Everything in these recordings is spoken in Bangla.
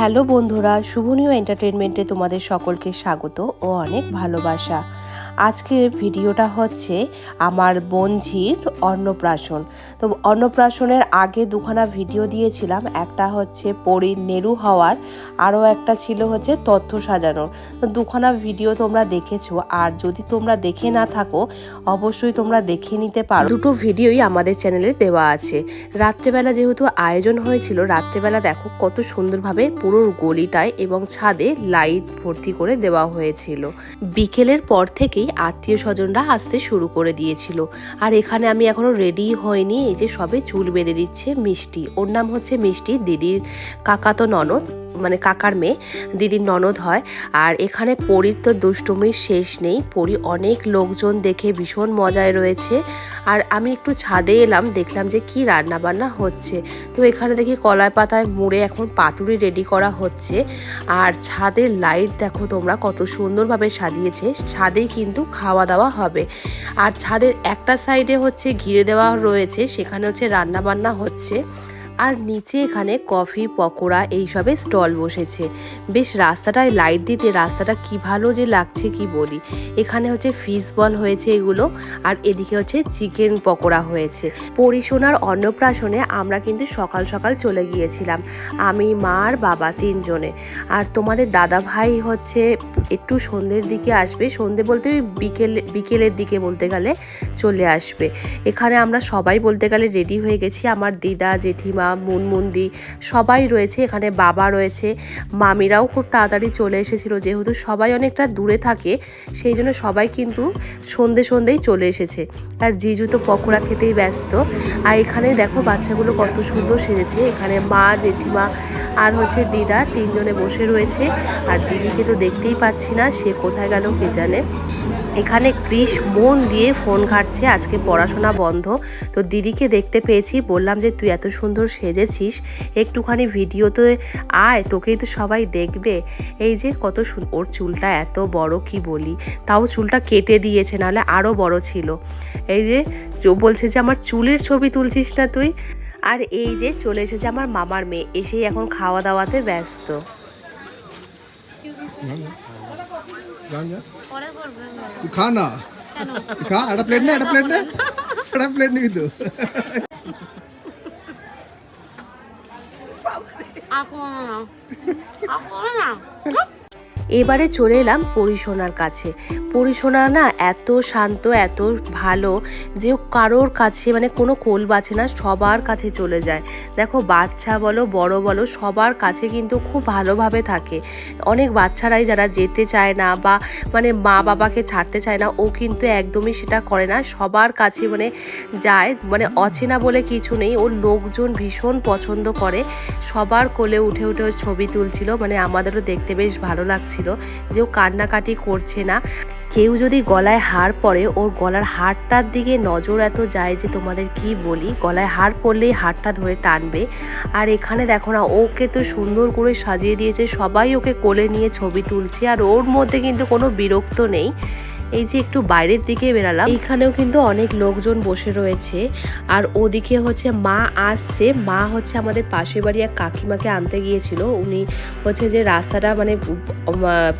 হ্যালো বন্ধুরা শুভনীয় এন্টারটেনমেন্টে তোমাদের সকলকে স্বাগত ও অনেক ভালোবাসা। আজকের ভিডিওটা হচ্ছে আমার বোনঝির অন্নপ্রাশন। তো অন্নপ্রাশনের আগে দুখানা ভিডিও দিয়েছিলাম, একটা হচ্ছে পরীর নেরু হওয়ার, আরও একটা ছিল হচ্ছে তথ্য সাজানোর। তো দুখানা ভিডিও তোমরা দেখেছ, আর যদি তোমরা দেখে না থাকো, অবশ্যই তোমরা দেখে নিতে পারো। দুটো ভিডিওই আমাদের চ্যানেলে দেওয়া আছে। রাত্রেবেলা যেহেতু আয়োজন হয়েছিল, রাত্রেবেলা দেখো কত সুন্দরভাবে পুরো গলিটায় এবং ছাদে লাইট ভর্তি করে দেওয়া হয়েছিল। বিকেলের পর থেকেই আত্মীয় স্বজনরা আসতে শুরু করে দিয়েছিল। আর এখানে আমি এখনও রেডি হয়নি, এই যে সবে চুল বেঁধে দিচ্ছে মিষ্টি। ওর নাম হচ্ছে মিষ্টি দিদির কাকাতো ননদ। মানে কাকার মেয়ে, দিদির ননদ হয়। আর এখানে পরীর তো দুষ্টুমির শেষ নেই। পরী অনেক লোকজন দেখে ভীষণ মজায় রয়েছে। আর আমি একটু ছাদে এলাম, দেখলাম যে কি রান্না বান্না হচ্ছে। তো এখানে দেখি কলাই পাতায় মুড়ে এখন পাতুরি রেডি করা হচ্ছে। আর ছাদের লাইট দেখো তোমরা, কত সুন্দরভাবে সাজিয়েছে। ছাদেই কিন্তু খাওয়া দাওয়া হবে। আর ছাদের একটা সাইডে হচ্ছে ঘিরে দেওয়া রয়েছে, সেখানে হচ্ছে রান্না বান্না হচ্ছে। আর নিচে এখানে কফি, পকোড়া এইসবের স্টল বসেছে। বেশ রাস্তাটায় লাইট দিতে রাস্তাটা কি ভালো যে লাগছে কি বলি। এখানে হচ্ছে ফিশ বল হয়েছে এগুলো আর এদিকে হচ্ছে চিকেন পকোড়া হয়েছে। পরিশোনার অন্নপ্রাশনে আমরা কিন্তু সকাল সকাল চলে গিয়েছিলাম, আমি, মা আর বাবা তিনজনে। আর তোমাদের দাদা ভাই হচ্ছে একটু সন্ধ্যের দিকে আসবে, সন্ধে বলতে ওই বিকেল, বিকেলের দিকে বলতে গেলে চলে আসবে। এখানে আমরা সবাই বলতে গেলে রেডি হয়ে গেছি, আমার দিদা, জেঠিমা মুনমুন্দি সবাই রয়েছে, এখানে বাবা রয়েছে। মামিরাও খুব তাড়াতাড়ি চলে এসেছিল, যেহেতু সবাই অনেকটা দূরে থাকে, সেই জন্য সবাই কিন্তু সন্ধে সন্ধেই চলে এসেছে। আর জিজু তো পকোড়া খেতেই ব্যস্ত। আর এখানে দেখো বাচ্চাগুলো কত সুন্দর সেজেছে। এখানে মা, জেঠিমা আর হচ্ছে দিদা তিনজনে বসে রয়েছে। আর দিদিকে তো দেখতেই পাচ্ছি না, সে কোথায় গেল কে জানে। এখানে ক্রিস মন দিয়ে ফোন ঘাটছে, আজকে পড়াশোনা বন্ধ। তো দিদিকে দেখতে পেয়েছি, বললাম যে তুই এত সুন্দর সেজেছিস, একটুখানি ভিডিওতে আয়, তোকেই তো সবাই দেখবে। এই যে কত ওর চুলটা এত বড়, কি বলি? তাও চুলটা কেটে দিয়েছে, নাহলে আরও বড় ছিল। এই যে বলছে যে আমার চুলের ছবি তুলছিস না তুই? আর এই যে চলে এসেছে আমার মামার মেয়ে, এসেই এখন খাওয়া দাওয়াতে ব্যস্ত যান যা তুই খা না তুই খা একটা প্লেট না একটা প্লেট না একটা প্লেট নিবি তো এবারে চলে এলাম পরিশোনার কাছে। পরিশোনা না এত শান্ত, এত ভালো যে কারোর কাছে মানে কোনো কোল বাছে না, সবার কাছে চলে যায়। দেখো বাচ্চা বলো, বড় বলো, সবার কাছে কিন্তু খুব ভালোভাবে থাকে। অনেক বাচ্চারাই যারা যেতে চায় না বা মানে মা বাবাকে ছাড়তে চায় না, ও কিন্তু একদমই সেটা করে না। সবার কাছে মানে যায় মানে অচেনা বলে কিছু নেই ওর লোকজন ভীষণ পছন্দ করে। সবার কোলে উঠে উঠে ছবি তুলছিল মানে আমাদেরও দেখতে বেশ ভালো লাগছিল যে ও কান্নাকাটি করছে না। কেউ যদি গলায় হার পরে, ওর গলার হারটার দিকে নজর এত যায় যে তোমাদের কি বলি? গলায় হার পরলেই হারটা ধরে টানবে। আর এখানে দেখো না, ওকে তো সুন্দর করে সাজিয়ে দিয়েছে। সবাই ওকে কোলে নিয়ে ছবি তুলছে, আর ওর মধ্যে কিন্তু কোনো বিরক্ত নেই। এই যে একটু বাইরের দিকে বেরালাম এখানেও কিন্তু অনেক লোকজন বসে রয়েছে। আর ওদিকে হচ্ছে মা আসছে। মা হচ্ছে আমাদের পাশের বাড়ি এক কাকিমাকে আনতে গিয়েছিল। উনি হচ্ছে যে রাস্তাটা মানে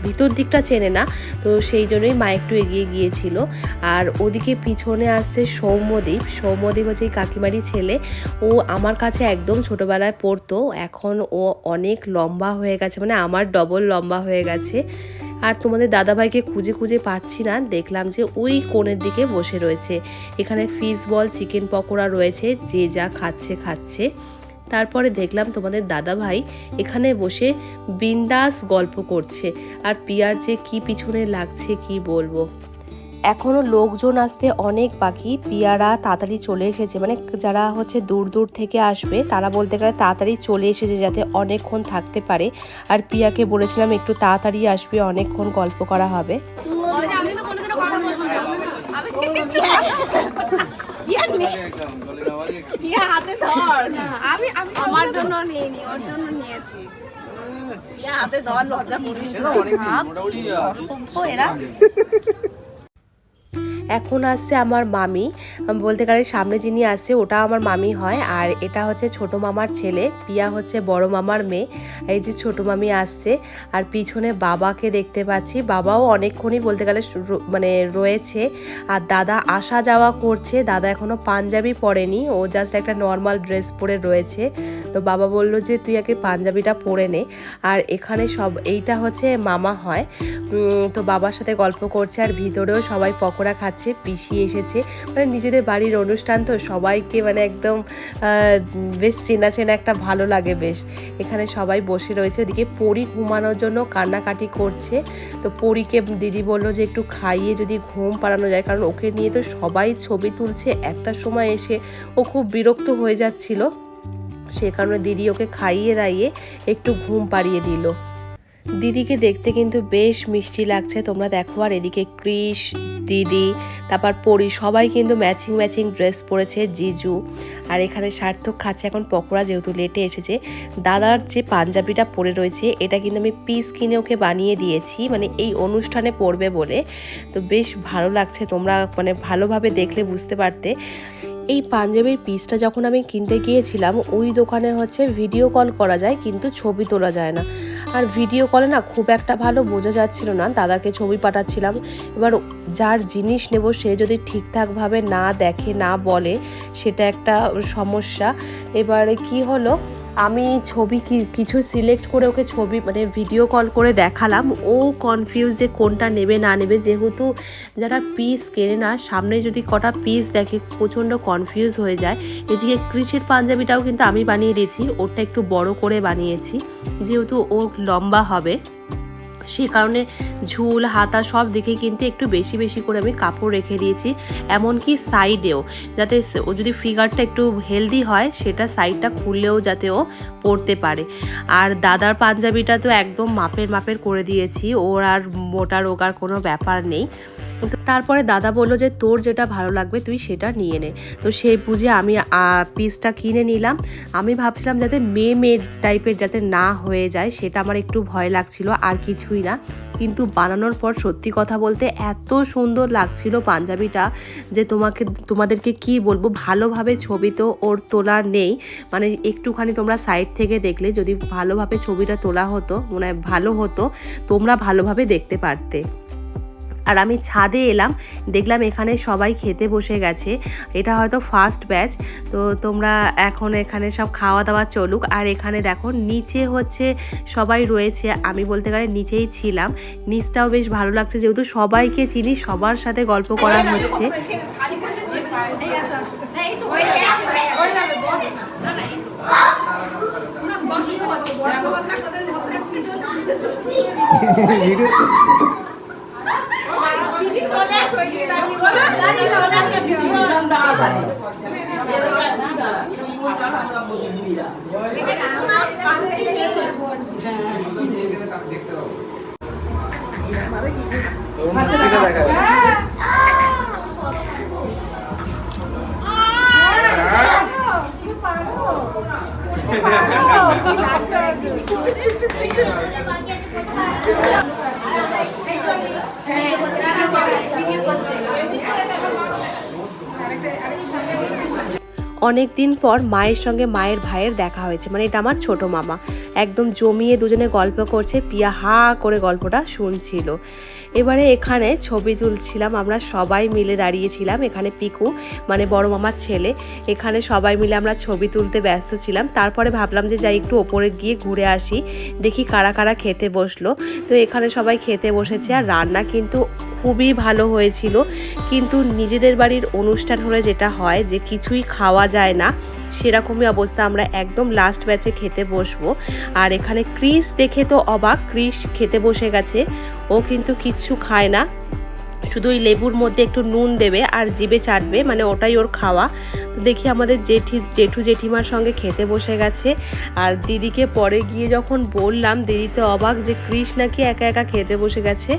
ভিতর দিকটা চেনে না, তো সেই জন্যই মা একটু এগিয়ে গিয়েছিল। আর ওদিকে পিছনে আসছে সৌম্যদীপ। সৌম্যদীপ হচ্ছে এই কাকিমারি ছেলে। ও আমার কাছে একদম ছোটবেলায় পড়তো। এখন ও অনেক লম্বা হয়ে গেছে মানে আমার ডবল লম্বা হয়ে গেছে। আর তোমাদের দাদাভাইকে খুঁজে খুঁজে পাচ্ছি না, দেখলাম যে ওই কোণের দিকে বসে রয়েছে। এখানে ফিস বল চিকেন পকোড়া রয়েছে, যে যা খাচ্ছে খাচ্ছে। তারপরে দেখলাম তোমাদের দাদাভাই এখানে বসে বিন্দাস গল্প করছে। আর পিয়ার যে কি পিছনে লাগছে, কি বলব? এখনও লোকজন আসতে অনেক বাকি পিয়ারা তাড়াতাড়ি চলে এসেছে মানে যারা হচ্ছে দূর দূর থেকে আসবে তারা বলতে গেলে তাড়াতাড়ি চলে এসেছে যাতে অনেকক্ষণ থাকতে পারে আর পিয়াকে বলেছিলাম একটু তাড়াতাড়ি আসবে অনেকক্ষণ গল্প করা হবে হাতে ধর লজ্জা করিস এরা এখন আসছে আমার মামি। বলতে গেলে সামনে যিনি আসছে ওটা আমার মামি হয়। আর এটা হচ্ছে ছোট মামার ছেলে, পিয়া হচ্ছে বড় মামার মেয়ে। এই যে ছোট মামি আসছে, আর পিছনে বাবাকে দেখতে পাচ্ছি। বাবাও অনেকক্ষণই বলতে গেলে মানে রয়েছে। আর দাদা আসা যাওয়া করছে। দাদা এখনও পাঞ্জাবি পরেনি। ও জাস্ট একটা নর্মাল ড্রেস পরে রয়েছে। তো বাবা বলল যে, তুই আগে পাঞ্জাবিটা পরে নে। আর এখানে সব, এইটা হচ্ছে মামা হয়। তো বাবার সাথে গল্প করছে। আর ভিতরেও সবাই পকোড়া খাচ্ছে। পিসি এসেছে। মানে নিজেদের বাড়ির অনুষ্ঠান তো সবাইকে মানে একদম বেশ চেনা চেনা একটা ভালো লাগে বেশ। এখানে সবাই বসে রয়েছে, ওদিকে পরি ঘুমানোর জন্য কান্নাকাটি করছে। তো পরীকে দিদি বলল যে একটু খাইয়ে যদি ঘুম পাড়ানো যায়, কারণ ওকে নিয়ে তো সবাই ছবি তুলছে। একটা সময় এসে ও খুব বিরক্ত হয়ে যাচ্ছিল। সে কারণে দিদি ওকে খাইয়ে দাইয়ে একটু ঘুম পাড়িয়ে দিল। দিদিকে দেখতে কিন্তু বেশ মিষ্টি লাগছে। তোমরা দেখো, আর এদিকে ক্রিস দিদি, তারপর পরি, সবাই কিন্তু ম্যাচিং ম্যাচিং ড্রেস পরেছে জিজু। আর এখানে সার্থক খাচ্ছে, এখন পকোড়া যেহেতু লেটে এসেছে। দাদার যে পাঞ্জাবিটা পরে রয়েছে, এটা কিন্তু আমি পিস কিনে ওকে বানিয়ে দিয়েছি। মানে এই অনুষ্ঠানে পরবে বলে। তো বেশ ভালো লাগছে তোমরা মানে ভালোভাবে দেখলে বুঝতে পারতে। এই পাঞ্জাবির পিসটা যখন আমি কিনতে গিয়েছিলাম, ওই দোকানে হচ্ছে ভিডিও কল করা যায়, কিন্তু ছবি তোলা যায় না। আর ভিডিও কলে না খুব একটা ভালো বোঝা যাচ্ছিল না। দাদাকে ছবি পাঠাচ্ছিলাম। এবার যার জিনিস নেব সে যদি ঠিকঠাকভাবে না দেখে, না বলে, সেটা একটা সমস্যা। এবারে কি হলো? আমি ছবি কিছু সিলেক্ট করে ওকে ছবি মানে ভিডিও কল করে দেখালাম। ও কনফিউজ যে কোনটা নেবে, না নেবে। যেহেতু যারা পিস কেনে না, সামনে যদি কটা পিস দেখে প্রচণ্ড কনফিউজ হয়ে যায়। এদিকে কৃষির পাঞ্জাবিটাও কিন্তু আমি বানিয়ে দিয়েছি। ওরটা একটু বড় করে বানিয়েছি। যেহেতু ও লম্বা হবে। সে কারণে ঝুল, হাতা সব দিকে কিন্তু একটু বেশি বেশি করে আমি কাপড় রেখে দিয়েছি। এমনকি সাইডেও যাতে ও যদি ফিগারটা একটু হেলদি হয়, সেটা সাইডটা খুললেও যাতে ও পরতে পারে। আর দাদার পাঞ্জাবিটা তো একদম মাপের মাপের করে দিয়েছি, ওর আর মোটা রোগার কোনো ব্যাপার নেই। তারপরে দাদা বলল যে, তোর যেটা ভালো লাগবে, তুই সেটা নিয়ে নে। তো সেই বুঝে আমি পিসটা কিনে নিলাম। আমি ভাবছিলাম যাতে মেয়ে মেয়ে টাইপের যাতে না হয়ে যায়, সেটা আমার একটু ভয় লাগছিল, আর কিছুই না। কিন্তু বানানোর পর সত্যি কথা বলতে এত সুন্দর লাগছিল পাঞ্জাবিটা যে, তোমাকে, তোমাদেরকে কি বলব, ভালোভাবে ছবি তো ওর তোলা নেই। মানে একটুখানি তোমরা সাইড থেকে দেখলে, যদি ভালোভাবে ছবিটা তোলা হতো মানে ভালো হতো, তোমরা ভালোভাবে দেখতে পারতে। আর আমি ছাদে এলাম দেখলাম এখানে সবাই খেতে বসে গেছে। এটা হয়তো ফার্স্ট ব্যাচ তো তোমরা এখন এখানে সব খাওয়া দাওয়া চলুক। আর এখানে দেখো নিচে হচ্ছে সবাই রয়েছে। আমি বলতে গেলে নিচেই ছিলাম। নিচটাও বেশ ভালো লাগছে যেহেতু সবাইকে চিনি সবার সাথে গল্প করা হচ্ছে। ভিডিও লাগতে আছে অনেক দিন পর মায়ের সঙ্গে মায়ের ভাইয়ের দেখা হয়েছে। মানে এটা আমার ছোট মামা। একদম জমিয়ে দুজনে গল্প করছে, পিয়া হা করে গল্পটা শুনছিল। এবারে এখানে ছবি তুলছিলাম, আমরা সবাই মিলে দাঁড়িয়েছিলাম এখানে পিকু মানে বড় মামার ছেলে। এখানে সবাই মিলে আমরা ছবি তুলতে ব্যস্ত ছিলাম। তারপরে ভাবলাম যে যাই একটু ওপরে গিয়ে ঘুরে আসি, দেখি কারা কারা খেতে বসল। তো এখানে সবাই খেতে বসেছে আর রান্না কিন্তু খুবই ভালো হয়েছিল। কিন্তু নিজেদের বাড়ির অনুষ্ঠান হলে যেটা হয় যে কিছুই খাওয়া যায় না, সেরকমই অবস্থা। আমরা একদম লাস্ট ব্যাচে খেতে বসবো। আর এখানে ক্রিস দেখে তো অবাক, ক্রিস খেতে বসে গেছে। ও কিন্তু কিচ্ছু খায় না। শুধু ওই লেবুর মধ্যে একটু নুন দেবে আর জিবে চাটবে মানে ওটাই ওর খাওয়া। তো দেখি আমাদের জেঠি, জেঠু জেঠিমার সঙ্গে খেতে বসে গেছে। আর দিদিকে পরে গিয়ে যখন বললাম, দিদি তো অবাক যে কৃষ নাকি একা একা খেতে বসে গেছে।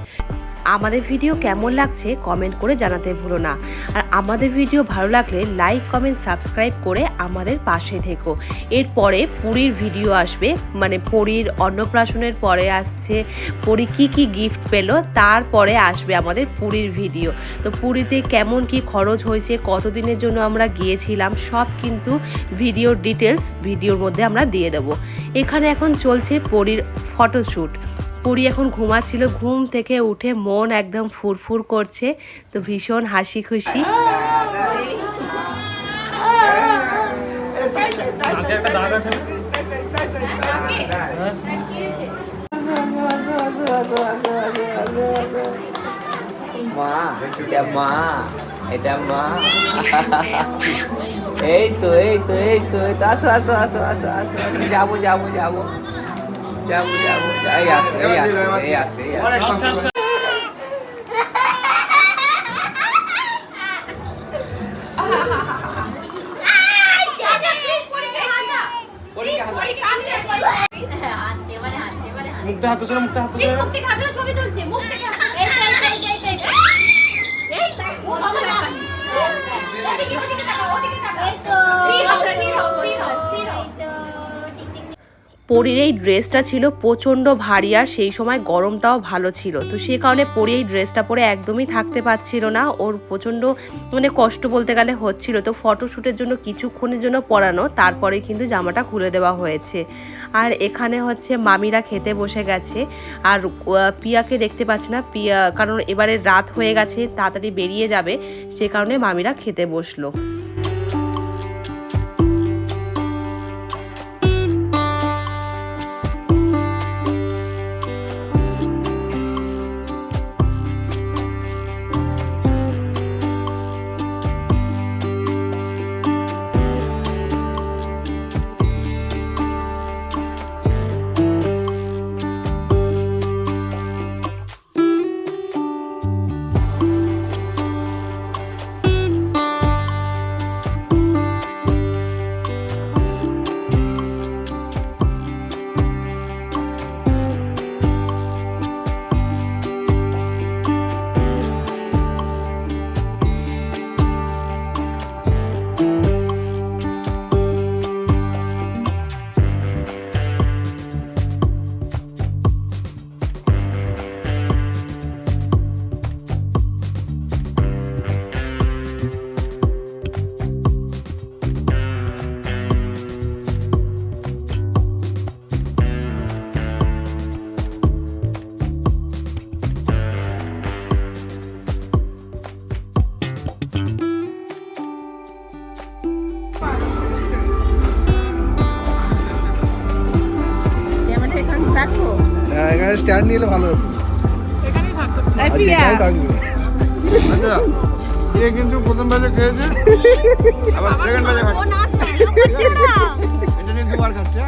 আমাদের ভিডিও কেমন লাগছে কমেন্ট করে জানাতে ভুলো না। আর আমাদের ভিডিও ভালো লাগলে লাইক, কমেন্ট, সাবস্ক্রাইব করে আমাদের পাশে থেকো। এরপরে পুরীর ভিডিও আসবে মানে পুরীর অন্নপ্রাশনের পরে আসছে, পুরী কী কী গিফট পেল, তারপরে আসবে আমাদের পুরীর ভিডিও। তো পুরীতে কেমন কি খরচ হয়েছে, কতদিনের জন্য আমরা গিয়েছিলাম, সব কিন্তু ভিডিওর ডিটেলস ভিডিওর মধ্যে আমরা দিয়ে দেবো। এখানে এখন চলছে পুরীর ফটোশ্যুট পুরী এখন ঘুমাচ্ছিল, ঘুম থেকে উঠে মন একদম ফুরফুর করছে, তো ভীষণ হাসি খুশি। মা, এটা মা এই তো এই তো এই তো আসো আসো আসো আসো আসো। যাব যাব যাব। যাব যাব এই আসো এই আসো এই আসো এই আসো মুখটা হাতে সরে মুখটা হাতে সরে ছবি তুলছে মুখ থেকে এই তো, এই তো, এই তো, এই তো, এই তো। এই তো, ও বাবা। ওদিকে, ওদিকে তাকাও, ওদিকে তাকাও। স্থির হও, পরীর এই ড্রেসটা ছিল প্রচণ্ড ভারী আর সেই সময় গরমটাও ভালো ছিল। তো সে কারণে পরি এই ড্রেসটা পরে একদমই থাকতে পারছিল না। ওর প্রচণ্ড মানে কষ্ট বলতে গেলে হচ্ছিল। তো ফটোশ্যুটের জন্য কিছুক্ষণের জন্য পরানো, তারপরে কিন্তু জামাটা খুলে দেওয়া হয়েছে। আর এখানে হচ্ছে মামিরা খেতে বসে গেছে। আর পিয়াকে দেখতে পাচ্ছে না। পিয়া, কারণ এবারে রাত হয়ে গেছে, তাড়াতাড়ি বেরিয়ে যাবে। সে কারণে মামিরা খেতে বসল। স্ট্যান্ড নিলে ভালো হতো। যেটাই থাকবে। আচ্ছা এ কিন্তু প্রথম ব্যাচে খেয়েছে। আবার সেকেন্ড ব্যাচে খাচ্ছে। এটা নিয়ে দুবার খাচ্ছে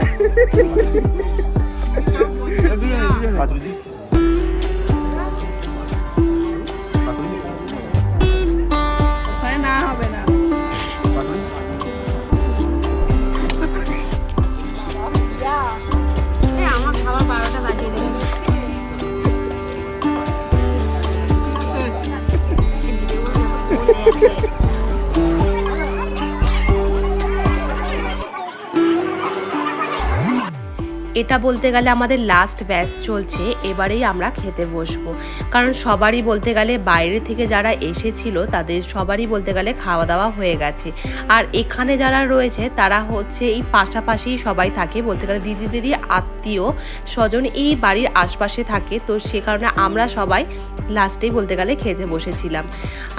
এটা বলতে গেলে আমাদের লাস্ট ব্যাচ চলছে, এবারেই আমরা খেতে বসবো। কারণ সবারই বলতে গেলে বাইরে থেকে যারা এসেছিল, তাদের সবারই বলতে গেলে খাওয়া দাওয়া হয়ে গেছে। আর এখানে যারা রয়েছে, তারা হচ্ছে এই পাশাপাশি সবাই থাকে, বলতে গেলে দিদিদেরই আত্মীয় স্বজন এই বাড়ির আশপাশে থাকে। তো সে কারণে আমরা সবাই লাস্টেই বলতে গেলে খেতে বসেছিলাম।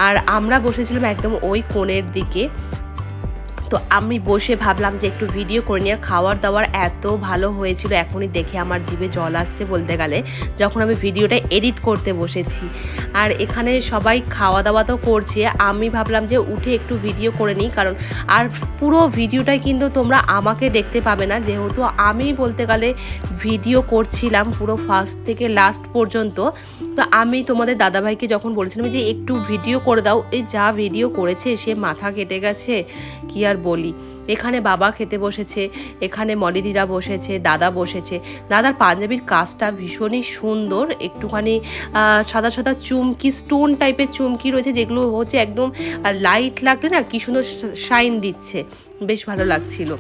আর আমরা বসেছিলাম একদম ওই কোণের দিকে। তো আমি বসে ভাবলাম যে একটু ভিডিও করে নিয়ে খাওয়ার দাওয়ার এত ভালো হয়েছিল এখনই দেখে আমার জিভে জল আসছে বলতে গেলে, যখন আমি ভিডিওটা এডিট করতে বসেছি। আর এখানে সবাই খাওয়া দাওয়া তো করছে, আমি ভাবলাম যে উঠে একটু ভিডিও করে নিই, কারণ আর পুরো ভিডিওটাই কিন্তু তোমরা আমাকে দেখতে পাবে না। যেহেতু আমি বলতে গেলে ভিডিও করছিলাম পুরো ফার্স্ট থেকে লাস্ট পর্যন্ত তো আমি তোমাদের দাদাভাইকে যখন বলেছিলাম যে একটু ভিডিও করে দাও এই যা ভিডিও করেছে, সে মাথা কেটে গেছে, কি আর বলি? এখানে বাবা খেতে বসেছে, এখানে মলিদিরা বসেছে, দাদা বসেছে। দাদার পাঞ্জাবির কাজটা ভীষণই সুন্দর, একটুখানি সাদা সাদা চুমকি, স্টোন টাইপের চুমকি রয়েছে, যেগুলো হচ্ছে একদম লাইট লাগলে না, কি সুন্দর শাইন দিচ্ছে। বেশ ভালো লাগছিল।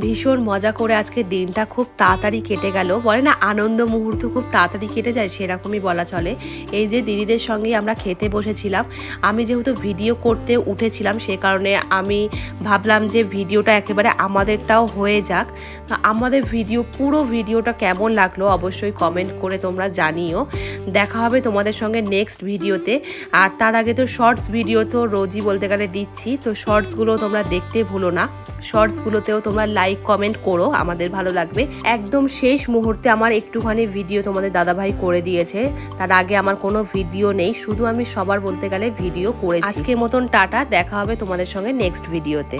ভীষণ মজা করে আজকে দিনটা খুব তাড়াতাড়ি কেটে গেল। বলে না, আনন্দ মুহূর্ত খুব তাড়াতাড়ি কেটে যায়, সেরকমই বলা চলে। এই যে দিদিদের সঙ্গে আমরা খেতে বসেছিলাম, আমি যেহেতু ভিডিও করতে উঠেছিলাম, সে কারণে আমি ভাবলাম যে ভিডিওটা একেবারে আমাদেরটাও হয়ে যাক। আমাদের ভিডিও, পুরো ভিডিওটা কেমন লাগল অবশ্যই কমেন্ট করে তোমরা জানিও। দেখা হবে তোমাদের সঙ্গে নেক্সট ভিডিওতে। আর তার আগে তো শর্টস ভিডিও তো রোজই বলতে গেলে দিচ্ছি। তো শর্টসগুলো তোমরা দেখতে ভুলো না। শর্টসগুলোতেও তোমরা লাইক কমেন্ট করো, আমাদের ভালো লাগবে। একদম শেষ মুহূর্তে আমার একটুখানি ভিডিও তোমাদের দাদাভাই করে দিয়েছে। তার আগে আমার কোনো ভিডিও নেই, শুধু আমি সবার বলতে গেলে ভিডিও করেছি। আজকের মতন টাটা, দেখা হবে তোমাদের সঙ্গে নেক্সট ভিডিওতে